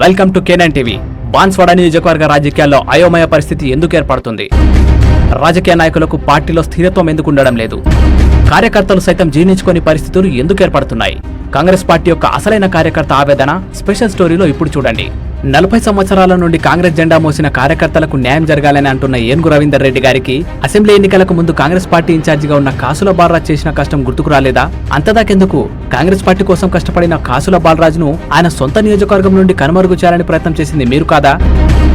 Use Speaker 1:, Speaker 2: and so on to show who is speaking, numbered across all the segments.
Speaker 1: Welcome to Kenan TV Banswada నియోజకవర్గ రాజకీయాల్లో అయోమయ పరిస్థితి ఎందుకు ఏర్పడుతుంది? రాజకీయ నాయకులకు పార్టీలో స్థిరత్వం ఎందుకు ఉండడం లేదు? కార్యకర్తలు సైతం జీర్ణించుకొని పరిస్థితులు ఎందుకు ఏర్పడుతున్నాయి? కాంగ్రెస్ పార్టీ యొక్క అసలైన కార్యకర్త ఆవేదన స్పెషల్ స్టోరీలో ఇప్పుడు చూడండి. నలభై సంవత్సరాల నుండి కాంగ్రెస్ జెండా మోసిన కార్యకర్తలకు న్యాయం జరగాలని అంటున్న ఏనుగు రవీందర్ రెడ్డి గారికి అసెంబ్లీ ఎన్నికలకు ముందు కాంగ్రెస్ పార్టీ ఇన్ఛార్జిగా ఉన్న కాసుల బాలరాజ్ చేసిన కష్టం గుర్తుకు రాలేదా? అంతదాకెందుకు? కాంగ్రెస్ పార్టీ కోసం కష్టపడిన కాసుల బాలరాజును ఆయన సొంత నియోజకవర్గం నుండి కనుమరుగు చేయాలని ప్రయత్నం చేసింది మీరు కాదా?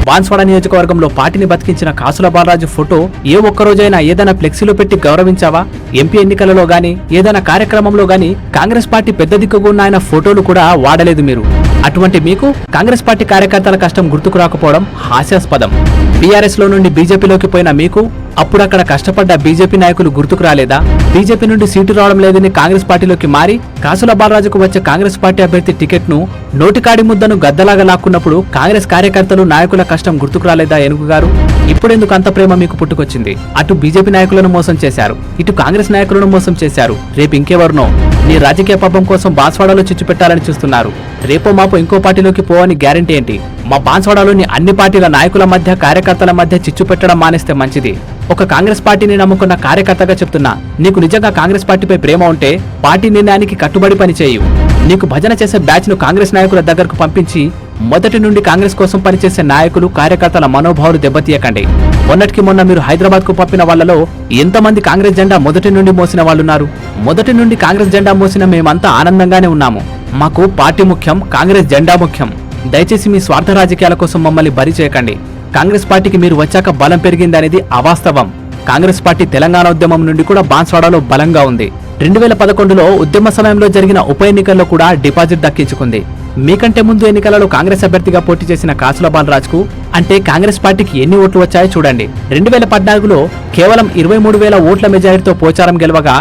Speaker 1: బాన్స్వాడ నియోజకవర్గంలో పార్టీని బతికించిన కాసుల బాలరాజు ఫోటో ఏ ఒక్కరోజైనా ఏదైనా ఫ్లెక్సీలో పెట్టి గౌరవించావా? ఎంపీ ఎన్నికలలో గాని ఏదైనా కార్యక్రమంలో గాని కాంగ్రెస్ పార్టీ పెద్ద దిక్కుగా ఉన్న ఆయన ఫోటోలు కూడా వాడలేదు మీరు. అటువంటి మీకు కాంగ్రెస్ పార్టీ కార్యకర్తల కష్టం గుర్తుకు రాకపోవడం హాస్యాస్పదం. బీఆర్ఎస్లో నుండి బీజేపీలోకి పోయిన మీకు అప్పుడు అక్కడ కష్టపడ్డ బీజేపీ నాయకులు గుర్తుకు రాలేదా? బీజేపీ నుండి సీటు రావడం లేదని కాంగ్రెస్ పార్టీలోకి మారి కాసుల బాలరాజుకు వచ్చే కాంగ్రెస్ పార్టీ అభ్యర్థి టికెట్ను నోటికాడి ముద్దను గద్దలాగా లాక్కున్నప్పుడు కాంగ్రెస్ కార్యకర్తలు నాయకుల కష్టం గుర్తుకు రాలేదా ఏనుగు గారు ఇప్పుడెందుకు అంత ప్రేమ మీకు పుట్టుకొచ్చింది? అటు బీజేపీ నాయకులను మోసం చేశారు. ఇటు కాంగ్రెస్ నాయకులను మోసం చేశారు. రేపు ఇంకెవరినో? నీ రాజకీయ పాపం కోసం బాన్స్వాడలో చిచ్చు పెట్టాలని చూస్తున్నారు. రేపో మాపో ఇంకో పార్టీలోకి పోవని గ్యారంటీ ఏంటి? మా బాన్స్వాడలోని అన్ని పార్టీల నాయకుల మధ్య కార్యకర్తల మధ్య చిచ్చు పెట్టడం మానేస్తే మంచిది. ఒక కాంగ్రెస్ పార్టీని నమ్ముకున్న కార్యకర్తగా చెప్తున్నా. నీకు నిజంగా కాంగ్రెస్ పార్టీపై ప్రేమ ఉంటే పార్టీ నిర్ణయానికి కట్టుబడి పని చేయు నీకు భజన చేసే బ్యాచ్ను కాంగ్రెస్ నాయకుల దగ్గరకు పంపించి మొదటి నుండి కాంగ్రెస్ కోసం పనిచేసే నాయకులు కార్యకర్తల మనోభావాలు దెబ్బతీయకండి. మొన్నటికి మొన్న మీరు హైదరాబాద్కు పంపిన వాళ్ళలో ఎంతమంది కాంగ్రెస్ జెండా మొదటి నుండి మోసిన వాళ్ళున్నారు? మొదటి నుండి కాంగ్రెస్ జెండా మోసిన మేమంతా ఆనందంగానే ఉన్నాము. మాకు పార్టీ ముఖ్యం కాంగ్రెస్ జెండా ముఖ్యం. దయచేసి మీ స్వార్థ రాజకీయాల కోసం మమ్మల్ని బరి చేయకండి. కాంగ్రెస్ పార్టీకి మీరు వచ్చాక బలం పెరిగిందనేది అవాస్తవం. కాంగ్రెస్ పార్టీ తెలంగాణ ఉద్యమం నుండి కూడా బాన్స్వాడలో బలంగా ఉంది. రెండు వేల పదకొండులో ఉద్యమ సమయంలో జరిగిన ఉప ఎన్నికల్లో కూడా డిపాజిట్ దక్కించుకుంది. మీకంటే ముందు ఎన్నికలలో కాంగ్రెస్ అభ్యర్థిగా పోటీ చేసిన కాసుల బాలరాజ్కు అంటే కాంగ్రెస్ పార్టీకి ఎన్ని ఓట్లు వచ్చాయో చూడండి. రెండు వేల పద్నాలుగులో కేవలం ఇరవై మూడు వేల ఓట్ల మెజారిటీతో పోచారం గెలవగా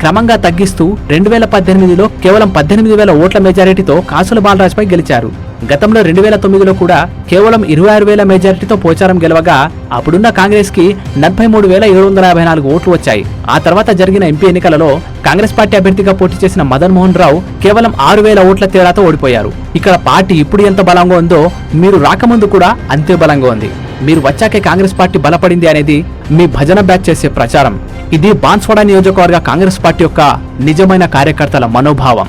Speaker 1: క్రమంగా తగ్గిస్తూ రెండు వేల పద్దెనిమిదిలో కేవలం పద్దెనిమిది వేల ఓట్ల మెజారిటీతో కాసుల బాలరాజ్పై గెలిచారు. గతంలో రెండు వేల తొమ్మిదిలో కూడా కేవలం ఇరవై ఆరు వేల మెజారిటీతో పోచారం గెలవగా అప్పుడున్న కాంగ్రెస్కి నలభై మూడు వేల ఏడు వందల యాభై నాలుగు ఓట్లు వచ్చాయి. ఆ తర్వాత జరిగిన ఎంపీ ఎన్నికలలో కాంగ్రెస్ పార్టీ అభ్యర్థిగా పోటీ చేసిన మదన్ మోహన్ రావు కేవలం ఆరు వేల ఓట్ల తేడాతో ఓడిపోయారు. ఇక్కడ పార్టీ ఇప్పుడు ఎంత బలంగా ఉందో మీరు రాకముందు కూడా అంతే బలంగా ఉంది. మీరు వచ్చాకే కాంగ్రెస్ పార్టీ బలపడింది అనేది మీ భజన బ్యాచ్ చేసే ప్రచారం. ఇది బాన్స్వాడ నియోజకవర్గ కాంగ్రెస్ పార్టీ యొక్క నిజమైన కార్యకర్తల మనోభావం.